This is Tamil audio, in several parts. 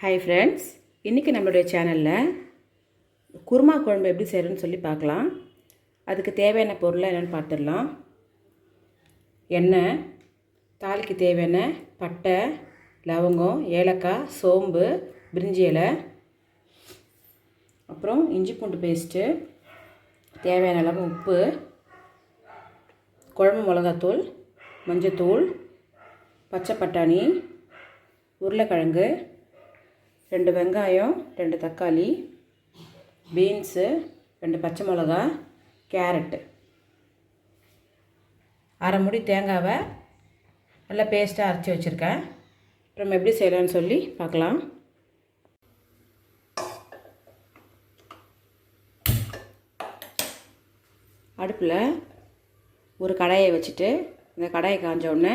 ஹாய் ஃப்ரெண்ட்ஸ் இன்றைக்கி நம்மளுடைய சேனலில் குருமா குழம்பு எப்படி செய்கிறதுன்னு சொல்லி பார்க்கலாம். அதுக்கு தேவையான பொருளை என்னென்னு பார்த்துடலாம். எண்ணெய் தாளிக்கு தேவையான பட்டை லவங்கம் ஏலக்காய் சோம்பு பிரிஞ்சி இலை அப்புறம் இஞ்சி பூண்டு பேஸ்ட்டு தேவையான அளவு உப்பு குழம்பு மிளகாத்தூள் மஞ்சத்தூள் பச்சை பட்டாணி உருளைக்கிழங்கு ரெண்டு வெங்காயம் ரெண்டு தக்காளி பீன்ஸு ரெண்டு பச்சை மிளகா கேரட்டு. அரை முடி தேங்காவை நல்லா பேஸ்ட்டாக அரைச்சி வச்சுருக்கேன். அப்புறம் எப்படி செய்யலான்னு சொல்லி பார்க்கலாம். அடுப்பில் ஒரு கடாயை வச்சுட்டு இந்த கடாயை காஞ்ச உடனே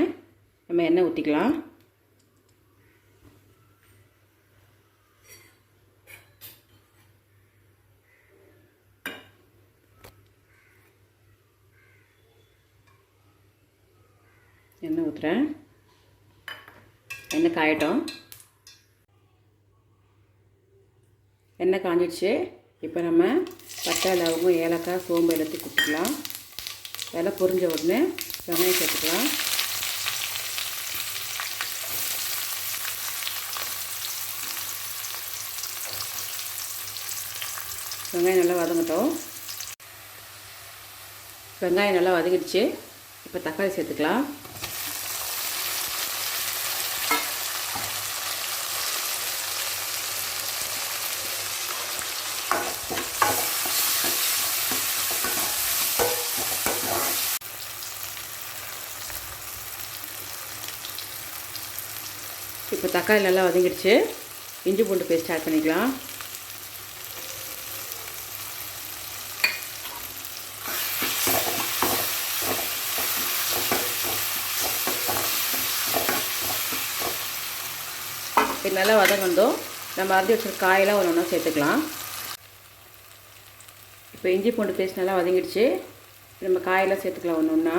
நம்ம எண்ணெய் ஊற்றிக்கலாம் எண்ணெய் ஊற்றுறேன் எண்ணெய் காயட்டும். எண்ணெய் காஞ்சிடுச்சு. இப்போ நம்ம பட்டை லவங்கம் ஏலக்காய் சோம்பு எல்லாத்தையும் கொடுத்துக்கலாம் இதெல்லாம் பொரிஞ்ச உடனே வெங்காயம் சேர்த்துக்கலாம். வெங்காயம் நல்லா வதங்கட்டும். வெங்காயம் நல்லா வதங்கிடுச்சு. இப்போ தக்காளி சேர்த்துக்கலாம். இப்போ தக்காளி நல்லா வதங்கிடுச்சு. இஞ்சி பூண்டு பேஸ்ட் ஆட் பண்ணிக்கலாம். இது நல்லா வதங்கணும் நம்ம அரைஞ்சி வச்சுருக்க காயெல்லாம் ஒன்று ஒன்றா சேர்த்துக்கலாம். இப்போ இஞ்சி பூண்டு பேஸ்ட் நல்லா வதங்கிடுச்சு. நம்ம காயெல்லாம் சேர்த்துக்கலாம் ஒன்று ஒன்றா.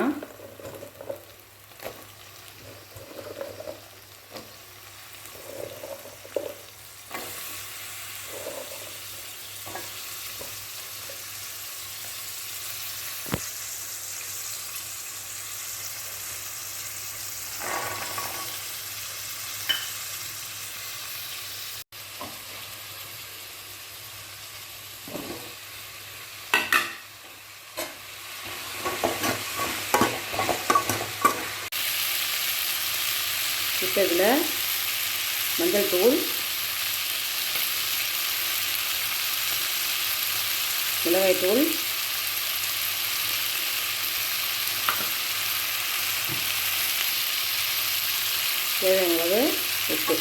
இப்போ இதில் மஞ்சள் தூள் மிளகாய் தூள் தேவையான அளவு உப்பு.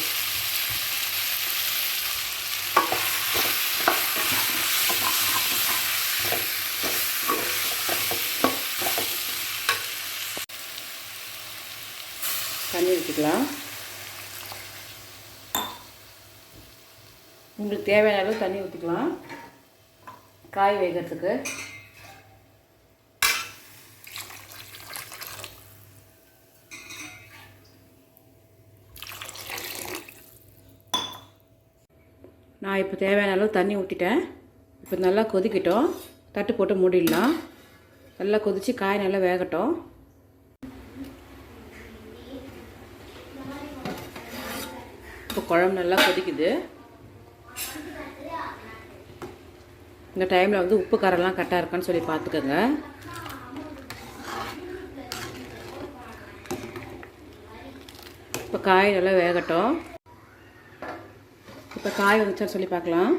தண்ணி ஊற்றிக்கலாம் உங்களுக்கு தேவையான அளவு தண்ணி ஊற்றிக்கலாம் காய் வேகிறதுக்கு. நான் இப்போ தேவையான அளவு தண்ணி ஊற்றிட்டேன் இப்போ நல்லா கொதிக்கட்டும். தட்டு போட்டு மூடிடலாம். நல்லா கொதித்து காய் நல்லா வேகட்டும். இப்போ குழம்பு நல்லா கொதிக்குது. இந்த டைமில் வந்து உப்பு காரெல்லாம் கரெக்டாக இருக்கான்னு சொல்லி பார்த்துக்கோங்க. இப்போ காய் நல்லா வேகட்டும். இப்போ காய் வந்துச்சான்னு சொல்லி பார்க்கலாம்.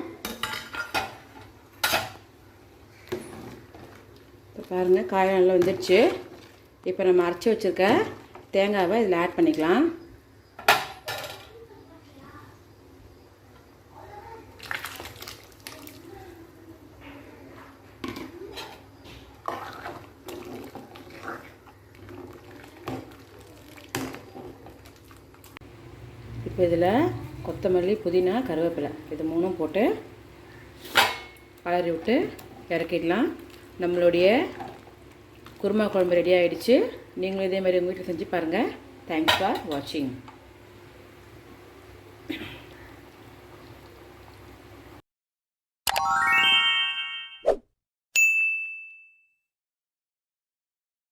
இப்போ பாருங்கள் காய் நல்லா வந்துடுச்சு இப்போ நம்ம அரைச்சி வச்சுருக்க தேங்காவை இதில் ஆட் பண்ணிக்கலாம். இப்போ இதில் கொத்தமல்லி புதினா கருவேப்பிலை. இது மூணும் போட்டு அலறி விட்டு இறக்கிடலாம். நம்மளுடைய குருமா குழம்பு ரெடி ஆகிடுச்சு நீங்களும் இதே மாதிரி உங்கள் வீட்டில் செஞ்சு பாருங்கள் தேங்க்ஸ் ஃபார் வாட்சிங்